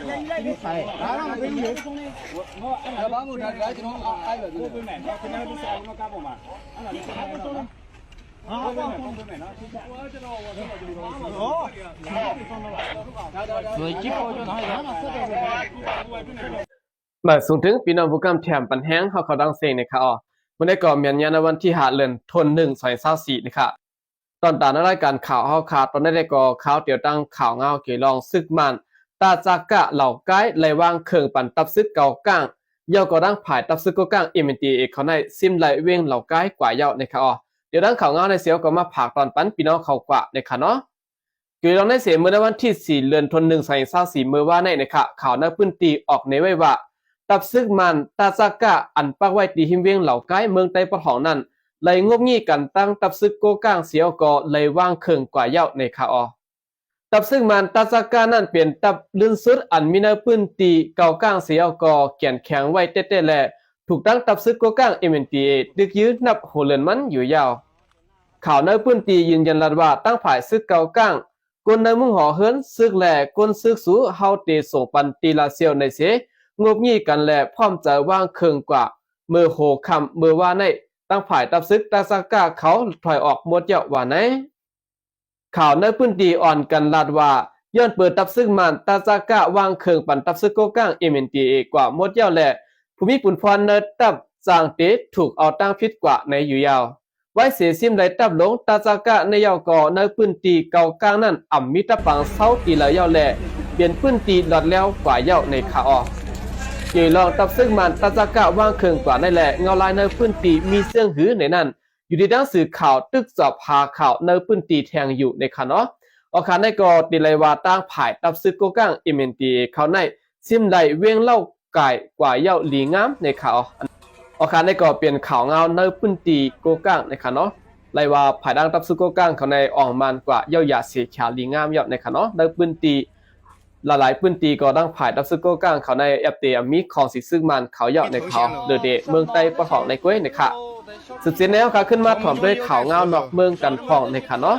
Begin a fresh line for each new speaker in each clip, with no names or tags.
ဘာမှဒါကကျွန်တော်အားရပြီ
ပေးမယ်နော်ခင်ဗျားတို့ဆရာကကားပေါ်မှာအဲ့ဒါလေးဆက်လိုက်တော့ဟာပါပုံပေးမယ်နော်ကျွန်တော်ကျွန်တော်ဟိုကျွန်တော်ဟော
สวยจิ๊บโอ้ยน้อยแล้ว
มาสูงถึงพี่น้องผู้กำแถมปันแห้งเขาเขาดังเสียงนะครับอ๋อมันได้ก่อเมียนยานวันที่หาเลือนทนหนึ่งสอยเศร้าสี่นะครับตอนตานรายการข่าวเฮาขาดตอนได้ได้ก่อข่าวเตียวตั้งข่าวเงาเกี่ยวลองซึกมัน ตาจากกะเหล่าไกด์ไลวางเคิงปันตับซึกเก่าก้างเยาก็ดังผายตับซึกก็ก้างเอ็มตีเอกเขาในซิมไหลเว้งเหล่าไกด์กว่าเยานะครับอ๋อเดี๋ยวดังข่าวเงาในเสียวก็มาผากตอนปันพี่น้องเขากว่านะครับเนาะเกี่ยวกับในเสียเมื่อวันที่สี่เดือนธันวาคมสองพันห้าร้อยสี่เมื่อว่าในนะครับข่าวนักพื้นตีออกในไว้ว่าตับซึกมันตาซากะอันปักไว้ตีหิมเวียงเหล่าใกล้เมืองไต้ปะทองนั้นเลงบงี้กันตั้งตับซึกโกก้างเสียวก็เลยว่างเคิงกว่าเย้าในขาออ ตับซึกมันตาซากะนั้นเปลี่ยนตับลื่นสุดอันมีเนื้อพื้นตีเก่าก้างเสียก็แก่นแข็งไว้เต้ๆแลถูกตั้งตับซึกโกก้างเอ็มเอ็นตีเอดึกยืดนับหัวเรือนมันอยู่ยาว ข่าวเนื้อพื้นตียืนยันว่าตั้งฝ่ายซึกเก่าก้างกนในมุ่งหอเฮิรนซึกแหล่กนซึกสูเฮาเตส่งปันตีลาเซียวในเสงบงี้กันแหล่พร้อมจะว่างเคิงกว่าเมื่อโหคำเมื่อว่าในตั้งฝ่ายตับซึกตาซากาเขาถอยออกหมดเยาว่าไหน ข่าวในพื้นที่อ่อนกันลาดว่าย้อนเปิดตับซึกมันตาซากาวางเคิงปั่นตับซึกโกก้างเอเมนตีเอกว่าหมดเยาแหล่ภูมิปุนพรเนตับจางเตถูกเอาตั้งพิษกว่าในอยู่ยาว ไว้เสียซิมได้ตับลงตาจากะในยาวก่อในพื้นตีเก่ากลางนั้นอ่ำมิตรปังเศร้าตีละยาวแหล่เปลี่ยนพื้นตีหลอดแล้วกว่ายาวในขาออกเกี่ยลองตับซึ่งมันตาจากะวางเคิงกว่าในแหล่เงาลายในพื้นตีมีเสียงหือในนั้น อยู่ในดังสื่อข่าวตึกสอบพาข่าวในพื้นตีแทงอยู่ในขาเนาะออกขาในก็ตีเลยว่าตั้งผายตับซึกโกก้างอิมเมนตีเขาในซิมได้เวียงเล่าไก่กว่าเย่าหลีงามในขาอออคาในก็เปลี่ยนข่าวเงาในพื้นตีโกก้างนคะเนาะไลว่าภายดังตับซุโกก้างเขาในอ่องมันกว่าเย้ายาเสียขาลีงามเยอดนคะเนาะในพื้นตีหลายๆพื้นตีก็ดังภายดับซุโกก้างเขาในแอปเตอมีของสิซึ่งมันเขาเยาะในเขาเดอเดเมืองใต้ประทองในกล้วยนะคะ สุดเสียแนวค่ะขึ้นมาถอมด้วยข่าวเงานอกเมืองกันพองในะคะเนาะ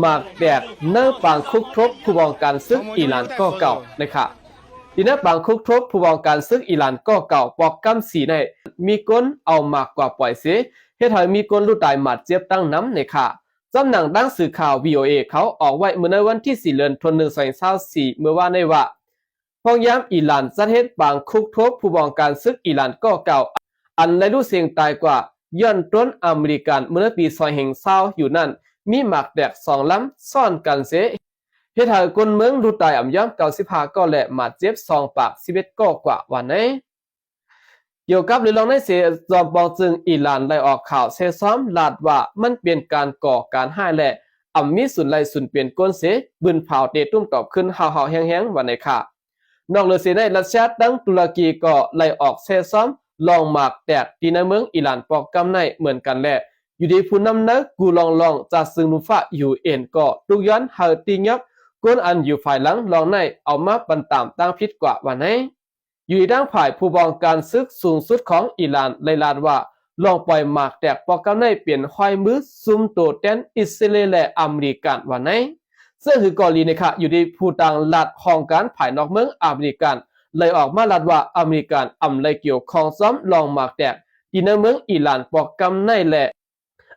หมากแดดเนื้อปางคุกทบผู้บองการซึกอิหร่านก็เก่านะคะทีนี้บางคุกทบผู้วองการซึกอิหร่านก็เก่าปอกกำสีในมีก้นเอามากกว่าปล่อยเสียเฮ็ดให้มีก้นรู้ตายหมัดเจ็บตั้งน้ำในค่ะจำหนังดังสื่อข่าว VOA เขาออกไว้เมื่อในวันที่ 4 เดือนธันวาคม2024เมื่อว่าในว่าพองย้ำอิหร่านจัดเฮ็ดบางคุกทบผู้วองการซึกอิหร่านก็เก่า อันและรู้เสียงตายกว่า ย้อนต้นอเมริกันเมื่อปีซอยแห่งเศร้าอยู่นั่น มีหมากแดกสองล้ำซ่อนกันเสเฮ็ดให้คนเมืองดูตายอ่ำย้ำเก่าสิบห้าก็และมาเจ็บสองปากสิบเอ็ดก็กว่าวันไหนเกี่ยวกับเรื่องในเสียจอมปองจึงอิหร่านได้ออกข่าวเซซ้อมลาดว่ามันเป็นการก่อการให้และอ่ำมีสุนไลสุนเปลี่ยนก้นเสบืนเผาเตะตุ้มตอบขึ้นห่าวๆแห้งๆวันไหนค่ะนอกเหนือเสียในรัสเซียดังตุรกีก็ไล่ออกเซซ้อม ลองหมากแตกที่ในเมืองอิหร่านปอกกำในเหมือนกันแหละอยู่ดีผู้นำเนักกูลองลองจากซึ่งนุฟ้าอยู่เอ็นก็ตุกย้อนเฮาติยับก้นอันอยู่ฝ่ายหลังลองในเอามาปันตามตั้งพิษกว่าวันไหนอยู่ด้านฝ่ายผู้บองการซึกสูงสุดของอิหร่านเลยลาดว่าลองปล่อยหมากแตกปอกกำในเปลี่ยนห้อยมือซุ่มโตแตนอิสราเอลและอเมริกันวันไหนซึ่งคือกอลีนะคะอยู่ที่ผู้ต่างหลัดของการภายนอกเมืองอเมริกัน เลยออกมาลัดว่าอเมริกันอำเลเกี่ยวของซ้อมลองหมากแตกที่ในเมืองอิหร่านปอกกำในแหละ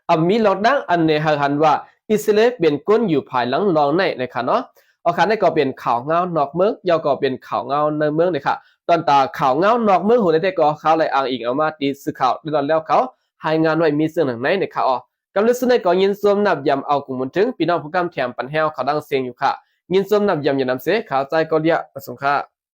อำมีลอดดังอันในหันว่าอิสราเอลเป็นก้นอยู่ภายหลังรองในนะคะเนาะเอาคันนี้ก็เป็นข่าวเงานอกเมืองยาวก็เป็นข่าวเงาในเมืองนะคะตอนตาข่าวเงานอกเมืองหัวในแต่ก็ข่าวไรอ้างอิงเอามาตีสื่อข่าวตอนแล้วเขาให้งานไว้มีเสื่องหนังไหนในข่าวอ๋อกำลังสุดในก็ยินสวมนับยำเอากลุ่มมุนถึงพี่น้องผู้กำแถมปันแฮวเขาดังเสียงอยู่ค่ะ ยินสวมนับยำอย่านำเสียข่าวใจก็เรียกประสงค์ค่ะ